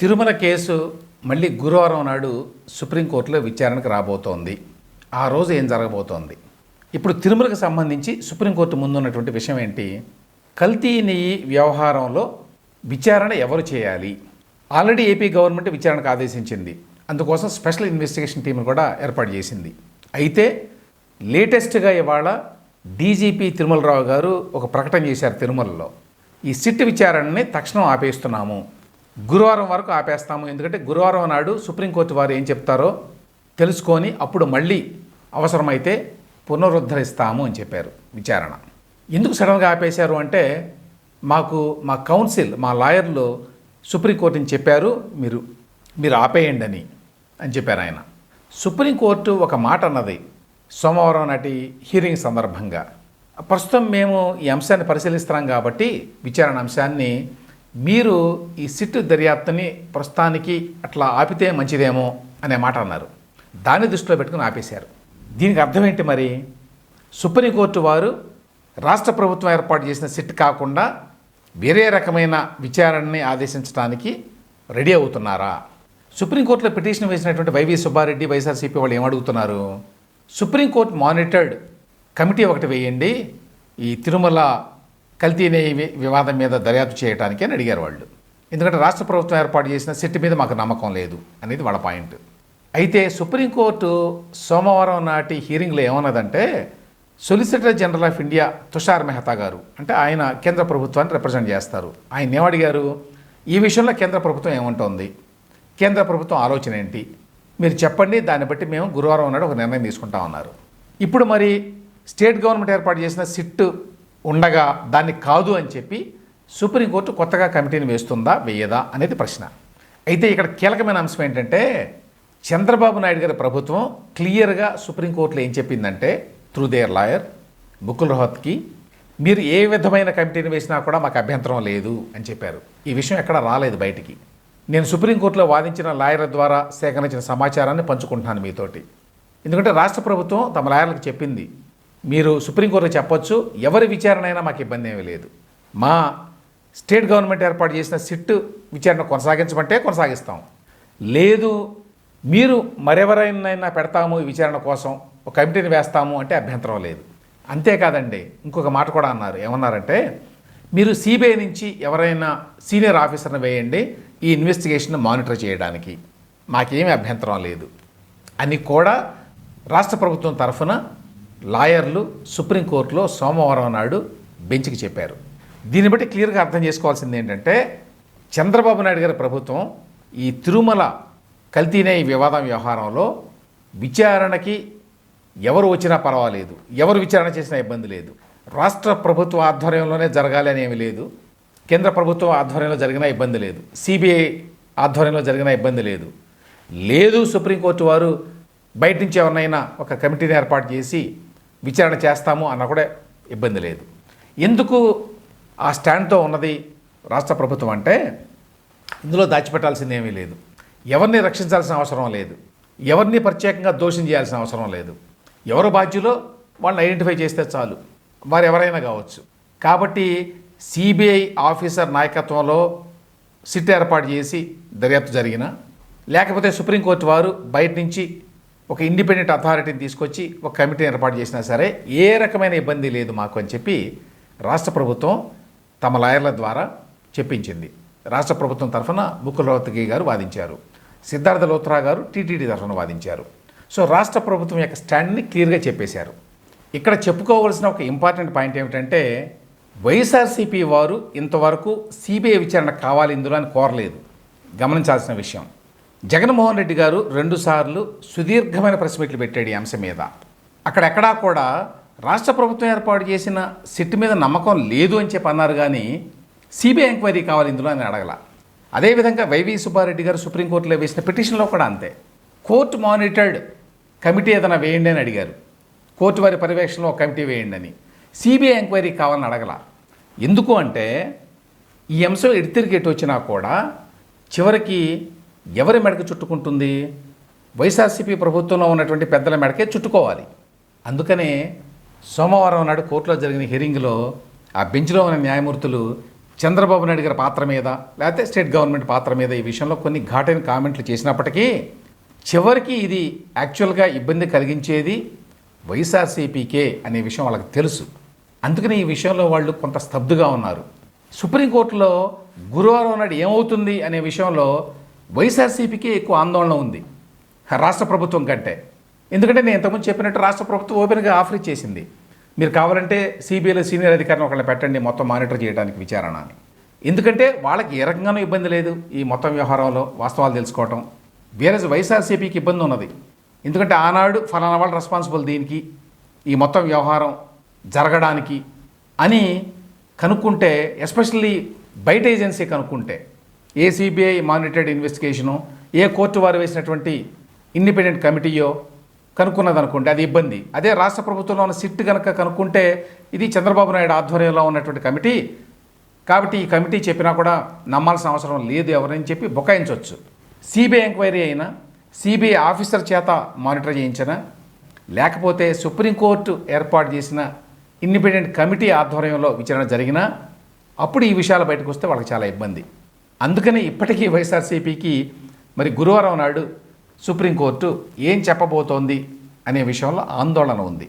Tirumala case మళ్ళీ గురువారం నాడు సుప్రీంకోర్టులో విచారణకు రాబోతోంది. ఆ రోజు ఏం జరగబోతోంది? ఇప్పుడు తిరుమలకు సంబంధించి సుప్రీంకోర్టు ముందున్నటువంటి విషయం ఏంటి? కల్తీ నెయ్యి వ్యవహారంలో విచారణ ఎవరు చేయాలి? ఆల్రెడీ ఏపీ గవర్నమెంట్ విచారణకు ఆదేశించింది. అందుకోసం స్పెషల్ ఇన్వెస్టిగేషన్ టీంను కూడా ఏర్పాటు చేసింది. అయితే లేటెస్ట్గా ఇవాళ డీజీపీ తిరుమలరావు గారు ఒక ప్రకటన చేశారు తిరుమలలో. ఈ సిట్ విచారణని తక్షణం ఆపేస్తున్నాము. గురువారం వరకు ఆపేస్తాము. ఎందుకంటే గురువారం నాడు సుప్రీంకోర్టు వారు ఏం చెప్తారో తెలుసుకొని అప్పుడు మళ్ళీ అవసరమైతే పునరుద్ధరిస్తాము అని చెప్పారు విచారణ. ఎందుకు సడన్గా ఆపేశారు అంటే మాకు మా కౌన్సిల్ మా లాయర్లు సుప్రీంకోర్టుని చెప్పారు మీరు మీరు ఆపేయండి అని అని చెప్పారు ఆయన. సుప్రీంకోర్టు ఒక మాట అన్నది సోమవారం నాటి హీరింగ్ సందర్భంగా. ప్రస్తుతం మేము ఈ అంశాన్ని పరిశీలిస్తున్నాం కాబట్టి విచారణ అంశాన్ని మీరు ఈ సిట్ దర్యాప్తుని ప్రస్తుతానికి అట్లా ఆపితే మంచిదేమో అనే మాట అన్నారు. దాన్ని దృష్టిలో పెట్టుకుని ఆపేశారు. దీనికి అర్థం ఏంటి మరి? సుప్రీంకోర్టు వారు రాష్ట్ర ప్రభుత్వం ఏర్పాటు చేసిన సిట్ కాకుండా వేరే రకమైన విచారణని ఆదేశించడానికి రెడీ అవుతున్నారా? సుప్రీంకోర్టులో పిటిషన్ వేసినటువంటి వైవి సుబ్బారెడ్డి వైఎస్ఆర్సీపీ వాళ్ళు ఏమడుగుతున్నారు సుప్రీంకోర్టు మానిటర్డ్ కమిటీ ఒకటి వేయండి. ఈ తిరుమల కల్తీనే వివాదం మీద దర్యాప్తు చేయడానికి అని అడిగారు వాళ్ళు. ఎందుకంటే రాష్ట్ర ప్రభుత్వం ఏర్పాటు చేసిన సిట్ మీద మాకు నమ్మకం లేదు అనేది వాళ్ళ పాయింట్. అయితే సుప్రీంకోర్టు సోమవారం నాటి హీరింగ్లో ఏమన్నదంటే solicitor general of India Tushar Mehta garu అంటే ఆయన కేంద్ర ప్రభుత్వాన్ని రిప్రజెంట్ చేస్తారు. ఆయన ఏమడిగారు ఈ విషయంలో కేంద్ర ప్రభుత్వం ఏమంటోంది? కేంద్ర ప్రభుత్వం ఆలోచన ఏంటి? మీరు చెప్పండి దాన్ని బట్టి మేము గురువారం నాడు ఒక నిర్ణయం తీసుకుంటామన్నారు. ఇప్పుడు మరి స్టేట్ గవర్నమెంట్ ఏర్పాటు చేసిన సిట్ ఉండగా దాన్ని కాదు అని చెప్పి సుప్రీంకోర్టు కొత్తగా కమిటీని వేస్తుందా వేయదా అనేది ప్రశ్న. అయితే ఇక్కడ కీలకమైన అంశం ఏంటంటే చంద్రబాబు నాయుడు గారి ప్రభుత్వం క్లియర్గా సుప్రీంకోర్టులో ఏం చెప్పిందంటే through their lawyer Mukul Rohatgi మీరు ఏ విధమైన కమిటీని వేసినా కూడా మాకు అభ్యంతరం లేదు అని చెప్పారు. ఈ విషయం ఎక్కడ రాలేదు బయటికి. నేను సుప్రీంకోర్టులో వాదించిన లాయర్ల ద్వారా సేకరించిన సమాచారాన్ని పంచుకుంటున్నాను మీతోటి. ఎందుకంటే రాష్ట్ర ప్రభుత్వం తమ లాయర్లకు చెప్పింది మీరు సుప్రీంకోర్టులో చెప్పొచ్చు ఎవరి విచారణ అయినా మాకు ఇబ్బంది ఏమీ లేదు. మా స్టేట్ గవర్నమెంట్ ఏర్పాటు చేసిన సిట్ విచారణ కొనసాగించమంటే కొనసాగిస్తాం. లేదు మీరు మరెవరైనా పెడతాము ఈ విచారణ కోసం ఒక కమిటీని వేస్తాము అంటే అభ్యంతరం లేదు. అంతేకాదండి ఇంకొక మాట కూడా అన్నారు. ఏమన్నారంటే మీరు సిబిఐ నుంచి ఎవరైనా సీనియర్ ఆఫీసర్ని వేయండి ఈ ఇన్వెస్టిగేషన్ మానిటర్ చేయడానికి. మాకేమీ అభ్యంతరం లేదు. అని కూడా రాష్ట్ర ప్రభుత్వం తరఫున లాయర్లు సుప్రీంకోర్టులో సోమవారం నాడు బెంచ్కి చెప్పారు. దీన్ని బట్టి క్లియర్గా అర్థం చేసుకోవాల్సింది ఏంటంటే చంద్రబాబు నాయుడు గారి ప్రభుత్వం ఈ తిరుమల కల్తీనే ఈ వివాదం వ్యవహారంలో విచారణకి ఎవరు వచ్చినా పర్వాలేదు. ఎవరు విచారణ చేసినా ఇబ్బంది లేదు. రాష్ట్ర ప్రభుత్వ ఆధ్వర్యంలోనే జరగాలి అని ఏమీ లేదు. కేంద్ర ప్రభుత్వం ఆధ్వర్యంలో జరిగినా ఇబ్బంది లేదు. సిబిఐ ఆధ్వర్యంలో జరిగినా ఇబ్బంది లేదు. లేదు సుప్రీంకోర్టు వారు బయట నుంచి ఎవరినైనా ఒక కమిటీని ఏర్పాటు చేసి విచారణ చేస్తాము అన్న కూడా ఇబ్బంది లేదు. ఎందుకు ఆ స్టాండ్తో ఉన్నది రాష్ట్ర ప్రభుత్వం అంటే ఇందులో దాచిపెట్టాల్సింది ఏమీ లేదు. ఎవరిని రక్షించాల్సిన అవసరం లేదు. ఎవరిని ప్రత్యేకంగా దోషం చేయాల్సిన అవసరం లేదు. ఎవరు బాధ్యులో వాళ్ళని ఐడెంటిఫై చేస్తే చాలు. వారు ఎవరైనా కావచ్చు. కాబట్టి సిబిఐ ఆఫీసర్ నాయకత్వంలో సిట్ ఏర్పాటు చేసి దర్యాప్తు జరిగిన లేకపోతే సుప్రీంకోర్టు వారు బయట నుంచి ఒక ఇండిపెండెంట్ అథారిటీని తీసుకొచ్చి ఒక కమిటీని ఏర్పాటు చేసినా సరే ఏ రకమైన ఇబ్బంది లేదు మాకు అని చెప్పి రాష్ట్ర ప్రభుత్వం తమ లాయర్ల ద్వారా చెప్పించింది. రాష్ట్ర ప్రభుత్వం తరఫున ముకుల్ రోహత్గి గారు వాదించారు. సిద్ధార్థ లోత్రా గారు టీటీడీ తరఫున వాదించారు. సో రాష్ట్ర ప్రభుత్వం యొక్క స్టాండ్ని క్లియర్గా చెప్పేశారు. ఇక్కడ చెప్పుకోవాల్సిన ఒక ఇంపార్టెంట్ పాయింట్ ఏమిటంటే వైఎస్ఆర్సీపీ వారు ఇంతవరకు సిబిఐ విచారణ కావాలి ఇందులో అని కోరలేదు. గమనించాల్సిన విషయం. జగన్మోహన్ రెడ్డి గారు రెండుసార్లు సుదీర్ఘమైన ప్రెస్ మీట్లు పెట్టాడు ఈ అంశం మీద. అక్కడెక్కడా కూడా రాష్ట్ర ప్రభుత్వం ఏర్పాటు చేసిన సిట్ మీద నమ్మకం లేదు అని చెప్పి అన్నారు కానీ సిబిఐ ఎంక్వైరీ కావాలి ఇందులో అని అడగల. అదేవిధంగా వైవి సుబ్బారెడ్డి గారు సుప్రీంకోర్టులో వేసిన పిటిషన్లో కూడా అంతే. కోర్టు మానిటర్డ్ కమిటీ ఏదైనా వేయండి అని అడిగారు. కోర్టు వారి పర్యవేక్షణలో ఒక కమిటీ వేయండి అని. సిబిఐ ఎంక్వైరీ కావాలని అడగల. ఎందుకు అంటే ఈ అంశం ఎడితిరిగి ఎటు వచ్చినా కూడా చివరికి ఎవరి మెడకు చుట్టుకుంటుంది? వైఎస్ఆర్సీపీ ప్రభుత్వంలో ఉన్నటువంటి పెద్దల మెడకే చుట్టుకోవాలి. అందుకనే సోమవారం నాడు కోర్టులో జరిగిన హియరింగ్లో ఆ బెంచ్లో ఉన్న న్యాయమూర్తులు చంద్రబాబు నాయుడు గారి పాత్ర మీద లేకపోతే స్టేట్ గవర్నమెంట్ పాత్ర మీద ఈ విషయంలో కొన్ని ఘాటైన కామెంట్లు చేసినప్పటికీ చివరికి ఇది యాక్చువల్గా ఇబ్బంది కలిగించేది వైఎస్ఆర్సీపీకే అనే విషయం వాళ్ళకి తెలుసు. అందుకని ఈ విషయంలో వాళ్ళు కొంత స్తబ్దుగా ఉన్నారు. సుప్రీంకోర్టులో గురువారం నాడు ఏమవుతుంది అనే విషయంలో వైఎస్ఆర్సీపీకి ఎక్కువ ఆందోళన ఉంది రాష్ట్ర ప్రభుత్వం కంటే. ఎందుకంటే నేను ఇంతకుముందు చెప్పినట్టు రాష్ట్ర ప్రభుత్వం ఓపెన్గా ఆఫర్ ఇచ్చేసింది. మీరు కావాలంటే సిబిఐలో సీనియర్ అధికారిని ఒకళ్ళని పెట్టండి మొత్తం మానిటర్ చేయడానికి విచారణ అని. ఎందుకంటే వాళ్ళకి ఏ రకంగానూ ఇబ్బంది లేదు ఈ మొత్తం వ్యవహారంలో వాస్తవాలు తెలుసుకోవటం. వేరే వైఎస్ఆర్సీపీకి ఇబ్బంది ఉన్నది. ఎందుకంటే ఆనాడు ఫలానా వాళ్ళు రెస్పాన్సిబుల్ దీనికి ఈ మొత్తం వ్యవహారం జరగడానికి అని కనుక్కుంటే ఎస్పెషల్లీ బయట ఏజెన్సీ కనుక్కుంటే a CBI monitored investigation a court వారు వేసినటువంటి ఇండిపెండెంట్ కమిటీయో కనుక్కున్నదనుకుంటే అది ఇబ్బంది. అదే రాష్ట్ర ప్రభుత్వంలో ఉన్న సిట్ కనుక కనుక్కుంటే ఇది చంద్రబాబు నాయుడు ఆధ్వర్యంలో ఉన్నటువంటి కమిటీ. కాబట్టి ఈ కమిటీ చెప్పినా కూడా నమ్మాల్సిన అవసరం లేదు ఎవరని చెప్పి బుకాయించవచ్చు. సిబిఐ ఎంక్వైరీ అయినా సిబిఐ ఆఫీసర్ చేత మానిటర్ చేయించినా లేకపోతే సుప్రీంకోర్టు ఏర్పాటు చేసిన ఇండిపెండెంట్ కమిటీ ఆధ్వర్యంలో విచారణ జరిగినా అప్పుడు ఈ విషయాలు బయటకు వస్తే వాళ్ళకి చాలా ఇబ్బంది. అందుకనే ఇప్పటికీ వైఎస్ఆర్సీపీకి మరి గురువారం నాడు సుప్రీంకోర్టు ఏం చెప్పబోతోంది అనే విషయంలో ఆందోళన ఉంది.